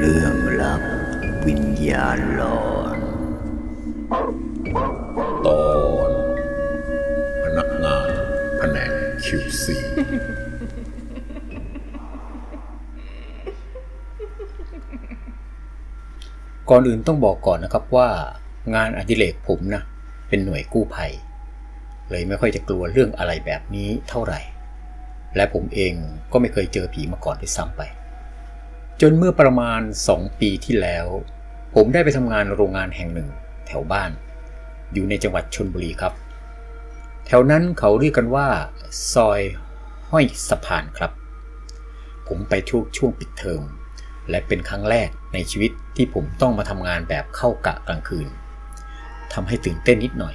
เรื่องลับวิญญาณหลอนตอนพนักงานแผนก QC ก่อนอื่นต้องบอกก่อนนะครับว่า งานอดิเรกผมนะ เป็นหน่วยกู้ภัย เลยไม่ค่อยจะกลัวเรื่องอะไรแบบนี้เท่าไหร่ และผมเองก็ไม่เคยเจอผีมาก่อนด้วยซ้ำไป จนเมื่อประมาณ 2 ปีที่แล้ว ผมได้ไปทำงานโรงงานแห่งหนึ่ง แถวบ้าน อยู่ในจังหวัดชนบุรีครับ แถวนั้นเขาเรียกกันว่า ซอยห้อยสะพานครับ ผมไปช่วงช่วงปิดเทอมและเป็นครั้งแรกในชีวิตที่ผมต้องมาทำงานแบบเข้ากะกลางคืนทำให้ตื่นเต้นนิดหน่อย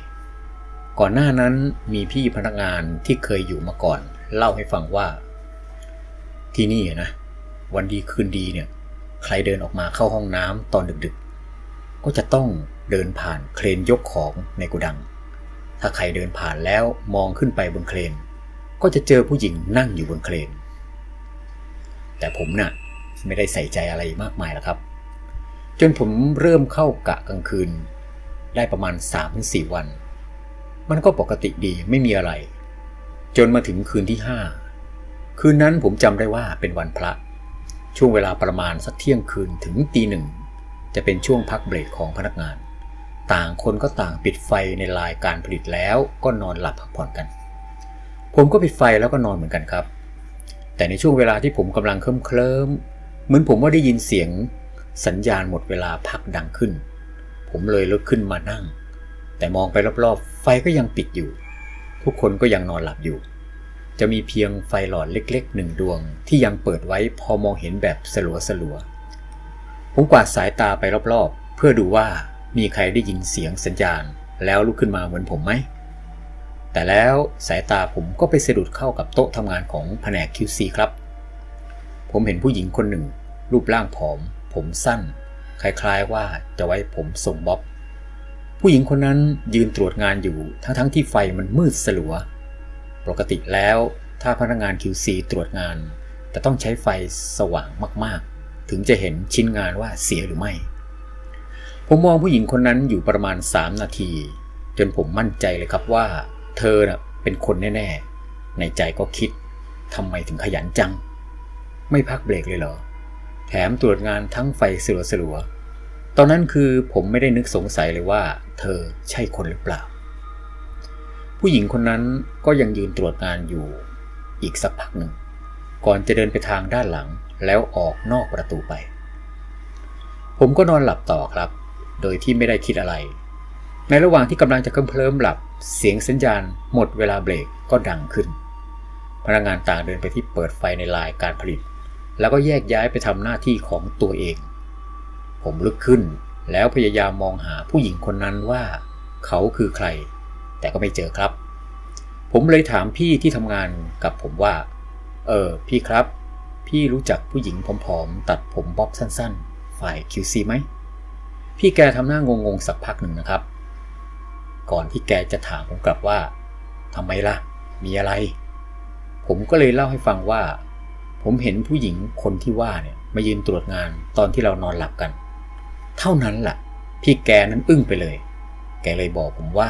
ก่อนหน้านั้นมีพี่พนักงานที่เคยอยู่มาก่อน เล่าให้ฟังว่า ที่นี่อะนะ วันดีคืนดีเนี่ย ใครเดินออกมาเข้าห้องน้ำตอนดึกๆ ก็จะต้องเดินผ่านเครนยกของในโกดัง ถ้าใครเดินผ่านแล้วมองขึ้นไปบนเครน ก็จะเจอผู้หญิงนั่งอยู่บนเครน แต่ผมน่ะไม่ได้ใส่ใจอะไรมากมายแล้วครับ จนผมเริ่มเข้ากะกลางคืน ได้ประมาณ 3-4 วัน มันก็ปกติดีไม่มีอะไร จนมาถึงคืนที่ 5 คืนนั้นผมจำได้ว่าเป็นวันพระ ช่วงเวลาประมาณสักเที่ยงคืนถึงตีหนึ่ง จะเป็นช่วงพักเบรกของพนักงาน ต่างคนก็ต่างปิดไฟในลายการผลิตแล้วก็นอนหลับพักผ่อนกัน ผมก็ปิดไฟแล้วก็นอนเหมือนกันครับ แต่ในช่วงเวลาที่ผมกำลังเคลิ้มเคลิมเหมือนผมว่าได้ยินเสียงสัญญาณหมดเวลาพักดังขึ้น ผมเลยลุกขึ้นมานั่ง แต่มองไปรอบๆ ไฟก็ยังปิดอยู่ ทุกคนก็ยังนอนหลับอยู่ จะมีเพียงไฟหลอดเล็กๆหนึ่งดวงที่ยังเปิดไว้พอมองเห็นแบบสลัวๆผมกวาดสายตาไปรอบๆ เพื่อดูว่ามีใครได้ยินเสียงสัญญาณ แล้วลุกขึ้นมาเหมือนผมไหม แต่แล้วสายตาผมก็ไปสะดุดเข้ากับโต๊ะทำงานของแผนก QC ครับ ผมเห็นผู้หญิงคนหนึ่ง รูปร่างผอม ผมสั้น คล้ายๆว่าจะไว้ผมส่งบ๊อบ ผู้หญิงคนนั้นยืนตรวจงานอยู่ทั้งๆทที่ไฟมันมืดสลัว ปกติแล้วถ้าพนักงาน QC ตรวจงาน จะต้องใช้ไฟสว่างมากๆ ถึงจะเห็นชิ้นงานว่าเสียหรือไม่ ผมมองผู้หญิงคนนั้นอยู่ประมาณ 3 นาที จนผมมั่นใจเลยครับว่า เธอน่ะเป็นคนแน่ ๆ ในใจก็คิดทำไมถึงขยันจัง ไม่พักเบรกเลยเหรอ แถมตรวจงานทั้งไฟสลัวๆตอนนั้นคือผมไม่ได้นึกสงสัยเลยว่า เธอใช่คนหรือเปล่า ผู้หญิงคนนั้นก็ยังยืนตรวจงานอยู่อีกสักพักหนึ่ง ก่อนจะเดินไปทางด้านหลังแล้วออกนอกประตูไป ผมก็นอนหลับต่อครับ โดยที่ไม่ได้คิดอะไร ในระหว่างที่กำลังจะเคลิ้มหลับ เสียงสัญญาณหมดเวลาเบรกก็ดังขึ้น พนักงานต่างเดินไปที่เปิดไฟในลายการผลิต แล้วก็แยกย้ายไปทำหน้าที่ของตัวเอง ผมลุกขึ้นแล้วพยายามมองหาผู้หญิงคนนั้นว่า เขาคือใคร แต่ก็ไม่เจอครับ ผมเลยถามพี่ที่ทำงานกับผมว่า เออ พี่ครับ พี่รู้จักผู้หญิงผอมๆตัดผมบ๊อบสั้นๆ ฝ่าย QC ไหม พี่แกทำหน้างงๆสักพักหนึ่งนะครับ ก่อนที่แกจะถามผมกลับว่าทำไมล่ะ มีอะไร ผมก็เลยเล่าให้ฟังว่า ผมเห็นผู้หญิงคนที่ว่าเนี่ยมายืนตรวจงานตอนที่เรานอนหลับกัน เท่านั้นล่ะ พี่แกนั้นอึ้งไปเลย แกเลยบอกผมว่า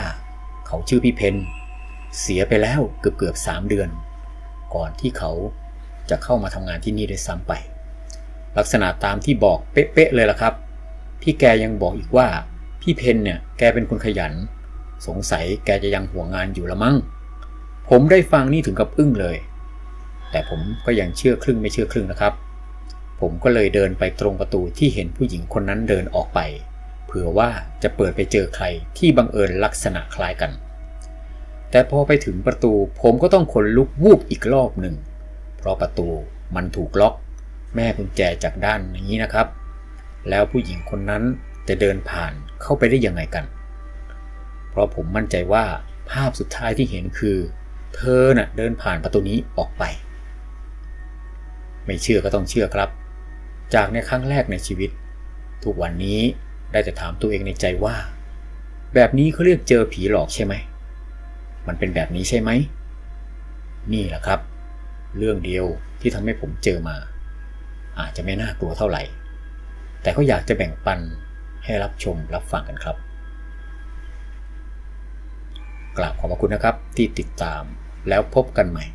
เขาชื่อพี่เพนเสียไปแล้วเกือบเกือบสามเดือน ก่อนที่เขาจะเข้ามาทำงานที่นี่ด้วยซ้ำไป ลักษณะตามที่บอกเป๊ะๆเลยล่ะครับ พี่แกยังบอกอีกว่า พี่เพนเนี่ยแกเป็นคนขยัน สงสัยแกจะยังห่วงงานอยู่ละมั้ง ผมได้ฟังนี่ถึงกับอึ้งเลย แต่ผมก็ยังเชื่อครึ่งไม่เชื่อครึ่งนะครับ ผมก็เลยเดินไปตรงประตูที่เห็นผู้หญิงคนนั้นเดินออกไป เผื่อว่าจะเปิดไปเจอใครที่บังเอิญลักษณะคล้ายกัน แต่พอไปถึงประตูผมก็ต้องขนลุกวูบอีกรอบหนึ่ง เพราะประตูมันถูกล็อก แม่กุญแจจากด้านนี้นะครับ แล้วผู้หญิงคนนั้นจะเดินผ่านเข้าไปได้ยังไงกัน เพราะผมมั่นใจว่าภาพสุดท้ายที่เห็นคือ เธอน่ะเดินผ่านประตูนี้ออกไป ไม่เชื่อก็ต้องเชื่อครับ จากในครั้งแรกในชีวิต ทุกวันนี้ ได้แต่ถามตัวเองในใจว่า แบบนี้เขาเรียกเจอผีหลอกใช่ไหม มันเป็นแบบนี้ใช่ไหม นี่แหละครับ เรื่องเดียวที่ทำให้ผมเจอมา อาจจะไม่น่ากลัวเท่าไหร่ แต่ก็อยากจะแบ่งปันให้รับชมรับฟังกันครับ กราบขอบพระคุณนะครับที่ติดตามแล้วพบกันใหม่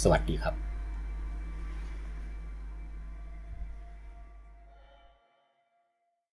สวัสดีครับ